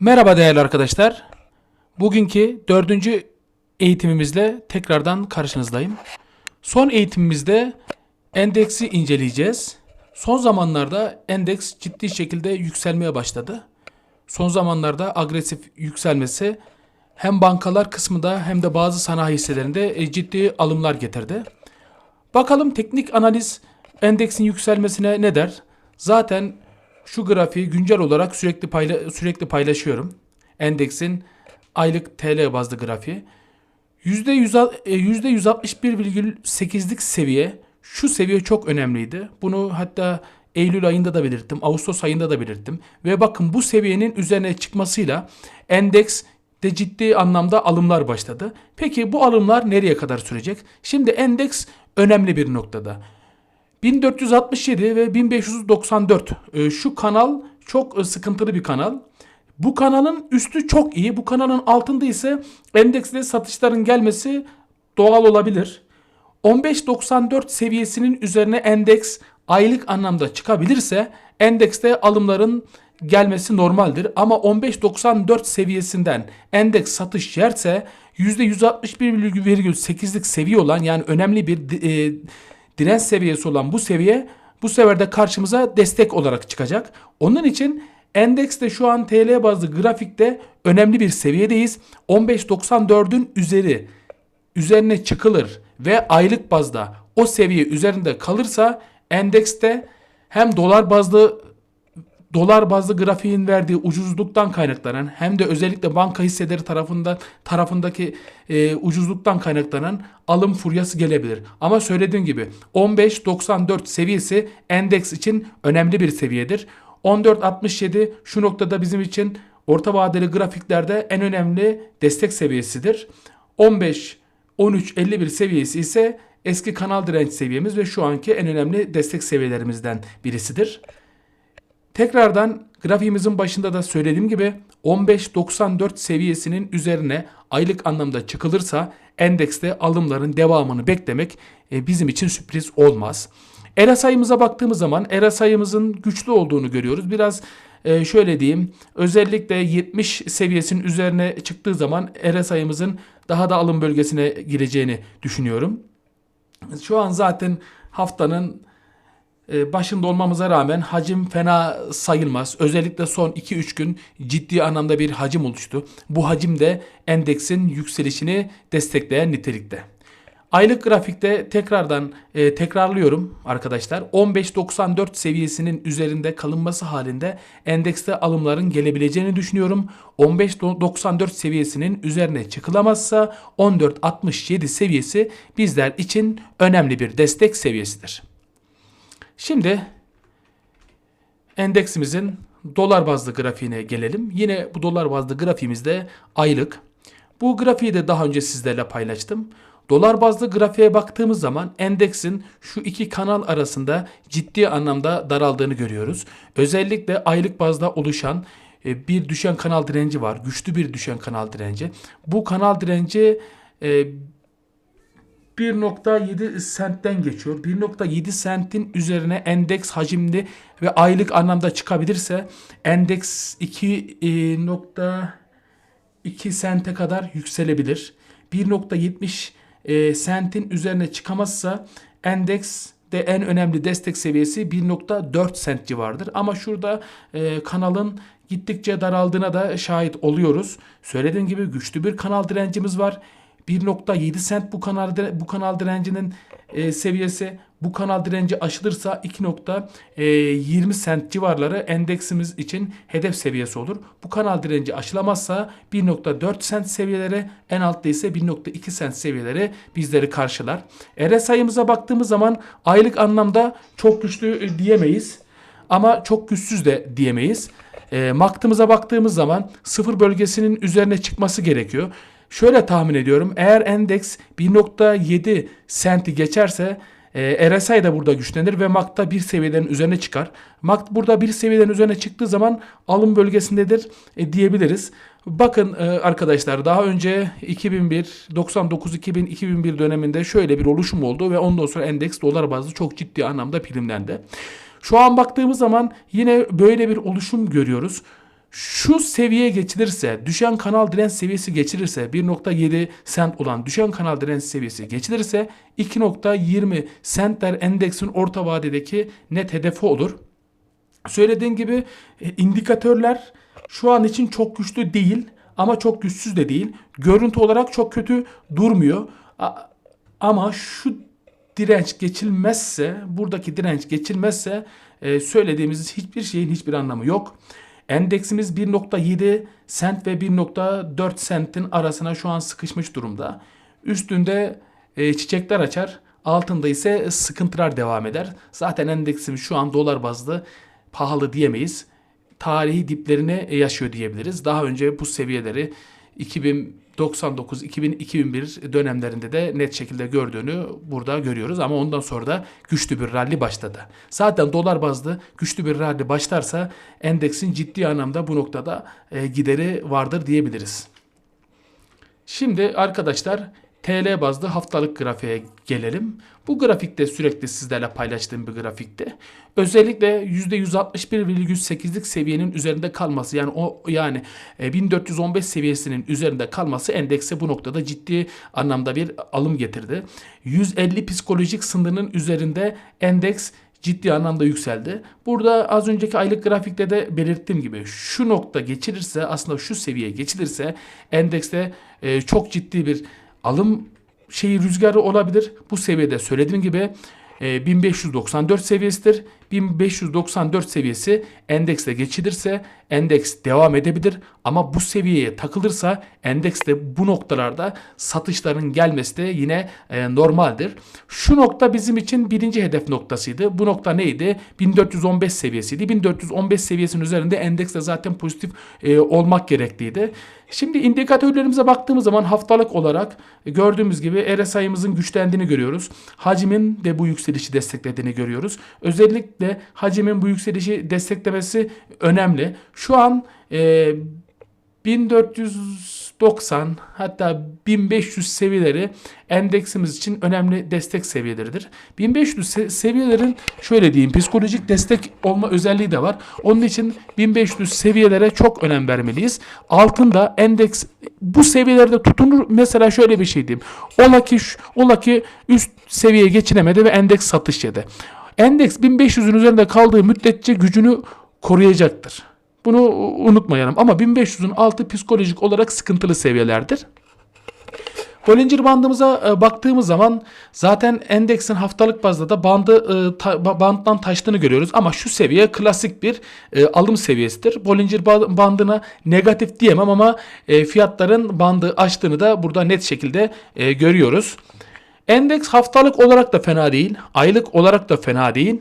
Merhaba değerli arkadaşlar. Bugünkü dördüncü eğitimimizle tekrardan karşınızdayım. Son eğitimimizde endeksi inceleyeceğiz. Son zamanlarda endeks ciddi şekilde yükselmeye başladı. Son zamanlarda agresif yükselmesi hem bankalar kısmında hem de bazı sanayi hisselerinde e, ciddi alımlar getirdi. Bakalım teknik analiz endeksin yükselmesine ne der? Zaten şu grafiği güncel olarak sürekli payla sürekli paylaşıyorum. Endeksin aylık TL bazlı grafiği. %100 e, %161,8'lik seviye şu seviye çok önemliydi. Bunu hatta Eylül ayında da belirttim, Ağustos ayında da belirttim. Ve bakın bu seviyenin üzerine çıkmasıyla endeks de ciddi anlamda alımlar başladı. Peki bu alımlar nereye kadar sürecek? Şimdi endeks önemli bir noktada. 1467 ve 1594 e, şu kanal çok e, sıkıntılı bir kanal. Bu kanalın üstü çok iyi. Bu kanalın altında ise endekste satışların gelmesi doğal olabilir. 15.94 seviyesinin üzerine endeks aylık anlamda çıkabilirse endekste alımların gelmesi normaldir. Ama 15.94 seviyesinden endeks satış yerse %161,8'lik seviye olan yani önemli bir e, direnç seviyesi olan bu seviye bu sefer de karşımıza destek olarak çıkacak. Onun için endekste şu an TL bazlı grafikte önemli bir seviyedeyiz. 15.94'ün üzeri üzerine çıkılır ve aylık bazda o seviye üzerinde kalırsa endekste hem dolar bazlı dolar bazlı grafiğin verdiği ucuzluktan kaynaklanan hem de özellikle banka hisseleri tarafında tarafındaki e, ucuzluktan kaynaklanan alım furyası gelebilir. Ama söylediğim gibi 15.94 seviyesi endeks için önemli bir seviyedir. 14.67 şu noktada bizim için orta vadeli grafiklerde en önemli destek seviyesidir. 15 13.51 seviyesi ise eski kanal direnç seviyemiz ve şu anki en önemli destek seviyelerimizden birisidir. Tekrardan grafiğimizin başında da söylediğim gibi 15.94 seviyesinin üzerine aylık anlamda çıkılırsa endekste alımların devamını beklemek e, bizim için sürpriz olmaz. ERA sayımıza baktığımız zaman ERA sayımızın güçlü olduğunu görüyoruz. Biraz e, şöyle diyeyim özellikle 70 seviyesinin üzerine çıktığı zaman ERA sayımızın daha da alım bölgesine gireceğini düşünüyorum. Şu an zaten haftanın başında olmamıza rağmen hacim fena sayılmaz. Özellikle son 2-3 gün ciddi anlamda bir hacim oluştu. Bu hacim de endeksin yükselişini destekleyen nitelikte. Aylık grafikte tekrardan e, tekrarlıyorum arkadaşlar. 15.94 seviyesinin üzerinde kalınması halinde endekste alımların gelebileceğini düşünüyorum. 15.94 seviyesinin üzerine çıkılamazsa 14.67 seviyesi bizler için önemli bir destek seviyesidir. Şimdi endeksimizin dolar bazlı grafiğine gelelim. Yine bu dolar bazlı grafiğimizde aylık. Bu grafiği de daha önce sizlerle paylaştım. Dolar bazlı grafiğe baktığımız zaman endeksin şu iki kanal arasında ciddi anlamda daraldığını görüyoruz. Özellikle aylık bazda oluşan e, bir düşen kanal direnci var. Güçlü bir düşen kanal direnci. Bu kanal direnci e, 1.7 sentten geçiyor. 1.7 sentin üzerine endeks hacimli ve aylık anlamda çıkabilirse endeks 2.2 sente kadar yükselebilir. 1.70 e, sentin üzerine çıkamazsa endeks de en önemli destek seviyesi 1.4 sent civarıdır. Ama şurada e, kanalın gittikçe daraldığına da şahit oluyoruz. Söylediğim gibi güçlü bir kanal direncimiz var. 1.7 sent bu kanal bu kanal direncinin e, seviyesi. Bu kanal direnci aşılırsa 2.20 sent civarları endeksimiz için hedef seviyesi olur. Bu kanal direnci aşılamazsa 1.4 sent seviyeleri en altta ise 1.2 sent seviyeleri bizleri karşılar. RSI'ımıza baktığımız zaman aylık anlamda çok güçlü e, diyemeyiz. Ama çok güçsüz de diyemeyiz. E, MACD'ımıza baktığımız zaman sıfır bölgesinin üzerine çıkması gerekiyor. Şöyle tahmin ediyorum. Eğer endeks 1.7 senti geçerse e, RSI de burada güçlenir ve MACD bir seviyelerin üzerine çıkar. MACD burada bir seviyelerin üzerine çıktığı zaman alım bölgesindedir e, diyebiliriz. Bakın e, arkadaşlar daha önce 2001, 99, 2000, 2001 döneminde şöyle bir oluşum oldu ve ondan sonra endeks dolar bazlı çok ciddi anlamda primlendi. Şu an baktığımız zaman yine böyle bir oluşum görüyoruz. Şu seviye geçilirse, düşen kanal direnç seviyesi geçilirse, 1.7 sent olan düşen kanal direnç seviyesi geçilirse 2.20 sentler endeksin orta vadedeki net hedefi olur. Söylediğim gibi e, indikatörler şu an için çok güçlü değil ama çok güçsüz de değil. Görüntü olarak çok kötü durmuyor. Ama şu direnç geçilmezse, buradaki direnç geçilmezse e, söylediğimiz hiçbir şeyin hiçbir anlamı yok. Endeksimiz 1.7 sent ve 1.4 sentin arasına şu an sıkışmış durumda. Üstünde e, çiçekler açar, altında ise sıkıntılar devam eder. Zaten endeksimiz şu an dolar bazlı pahalı diyemeyiz. Tarihi diplerini yaşıyor diyebiliriz. Daha önce bu seviyeleri 2099-2001 dönemlerinde de net şekilde gördüğünü burada görüyoruz. Ama ondan sonra da güçlü bir rally başladı. Zaten dolar bazlı güçlü bir rally başlarsa endeksin ciddi anlamda bu noktada e, gideri vardır diyebiliriz. Şimdi arkadaşlar TL bazlı haftalık grafiğe gelelim. Bu grafikte sürekli sizlerle paylaştığım bir grafikte. Özellikle %161,8'lik seviyenin üzerinde kalması yani o yani e, 1415 seviyesinin üzerinde kalması endekse bu noktada ciddi anlamda bir alım getirdi. 150 psikolojik sınırının üzerinde endeks ciddi anlamda yükseldi. Burada az önceki aylık grafikte de belirttiğim gibi şu nokta geçilirse aslında şu seviye geçilirse endekste e, çok ciddi bir alım şeyi rüzgarı olabilir. Bu seviyede söylediğim gibi e, 1594 seviyesidir. 1594 seviyesi endekste geçilirse endeks devam edebilir ama bu seviyeye takılırsa endekste bu noktalarda satışların gelmesi de yine e, normaldir. Şu nokta bizim için birinci hedef noktasıydı. Bu nokta neydi? 1415 seviyesiydi. 1415 seviyesinin üzerinde endekste zaten pozitif e, olmak gerekliydi. Şimdi indikatörlerimize baktığımız zaman haftalık olarak gördüğümüz gibi RSI'mızın güçlendiğini görüyoruz. Hacmin de bu yükselişi desteklediğini görüyoruz. Özellikle hacimin bu yükselişi desteklemesi önemli. Şu an e, 1490 hatta 1500 seviyeleri endeksimiz için önemli destek seviyeleridir. 1500 se- seviyelerin şöyle diyeyim psikolojik destek olma özelliği de var. Onun için 1500 seviyelere çok önem vermeliyiz. Altında endeks bu seviyelerde tutunur. Mesela şöyle bir şey diyeyim. Ola ki, ola ki üst seviyeye geçinemedi ve endeks satış yedi. Endeks 1500'ün üzerinde kaldığı müddetçe gücünü koruyacaktır. Bunu unutmayalım. Ama 1500'ün altı psikolojik olarak sıkıntılı seviyelerdir. Bollinger bandımıza e, baktığımız zaman zaten endeksin haftalık bazda da bandı e, banddan taştığını görüyoruz ama şu seviye klasik bir e, alım seviyesidir. Bollinger ba- bandına negatif diyemem ama fiyatların bandı aştığını da burada net şekilde görüyoruz. Endeks haftalık olarak da fena değil, aylık olarak da fena değil.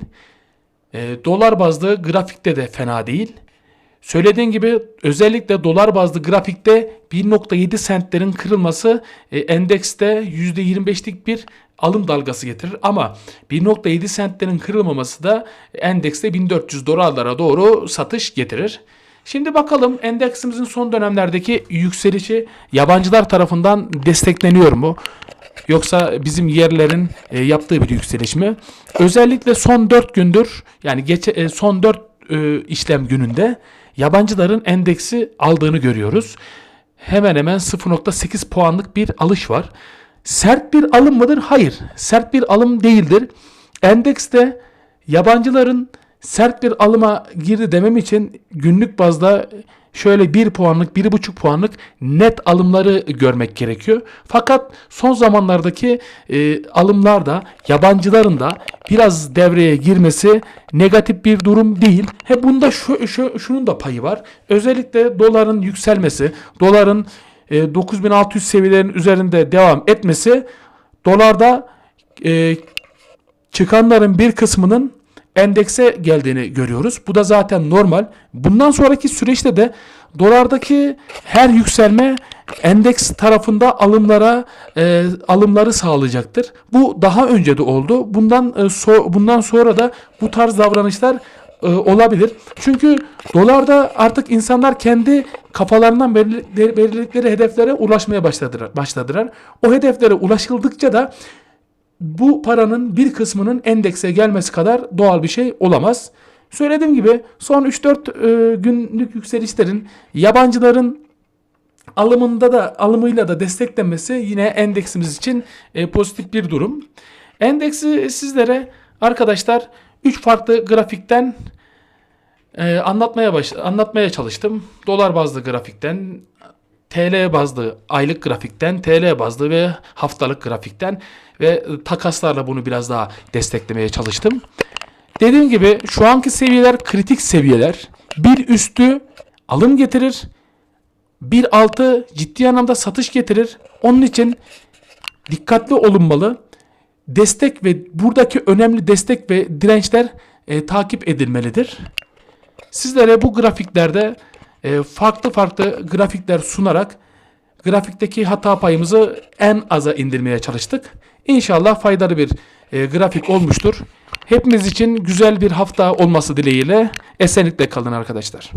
E, dolar bazlı grafikte de fena değil. Söylediğim gibi özellikle dolar bazlı grafikte 1.7 sentlerin kırılması e, endekste %25'lik bir alım dalgası getirir. Ama 1.7 sentlerin kırılmaması da endekste 1400 dolarlara doğru satış getirir. Şimdi bakalım endeksimizin son dönemlerdeki yükselişi yabancılar tarafından destekleniyor mu? Yoksa bizim yerlerin e, yaptığı bir yükseliş mi? Özellikle son 4 gündür yani geç, e, son 4 e, işlem gününde yabancıların endeksi aldığını görüyoruz. Hemen hemen 0.8 puanlık bir alış var. Sert bir alım mıdır? Hayır. Sert bir alım değildir. Endekste yabancıların sert bir alıma girdi demem için günlük bazda şöyle 1 puanlık, 1,5 puanlık net alımları görmek gerekiyor. Fakat son zamanlardaki e, alımlarda yabancıların da biraz devreye girmesi negatif bir durum değil. He bunda şu, şu şunun da payı var. Özellikle doların yükselmesi, doların e, 9600 seviyelerin üzerinde devam etmesi dolarda e, çıkanların bir kısmının endekse geldiğini görüyoruz. Bu da zaten normal. Bundan sonraki süreçte de dolardaki her yükselme endeks tarafında alımlara e, alımları sağlayacaktır. Bu daha önce de oldu. Bundan e, so- bundan sonra da bu tarz davranışlar e, olabilir. Çünkü dolarda artık insanlar kendi kafalarından belirledikleri hedeflere ulaşmaya başladılar. başladılar. O hedeflere ulaşıldıkça da bu paranın bir kısmının endekse gelmesi kadar doğal bir şey olamaz. Söylediğim gibi son 3-4 e, günlük yükselişlerin yabancıların alımında da alımıyla da desteklenmesi yine endeksimiz için e, pozitif bir durum. Endeksi sizlere arkadaşlar 3 farklı grafikten e, anlatmaya baş anlatmaya çalıştım. Dolar bazlı grafikten, TL bazlı aylık grafikten, TL bazlı ve haftalık grafikten ve takaslarla bunu biraz daha desteklemeye çalıştım. Dediğim gibi şu anki seviyeler kritik seviyeler. Bir üstü alım getirir. Bir altı ciddi anlamda satış getirir. Onun için dikkatli olunmalı. Destek ve buradaki önemli destek ve dirençler e, takip edilmelidir. Sizlere bu grafiklerde e, farklı farklı grafikler sunarak grafikteki hata payımızı en aza indirmeye çalıştık. İnşallah faydalı bir e, grafik olmuştur. Hepimiz için güzel bir hafta olması dileğiyle esenlikle kalın arkadaşlar.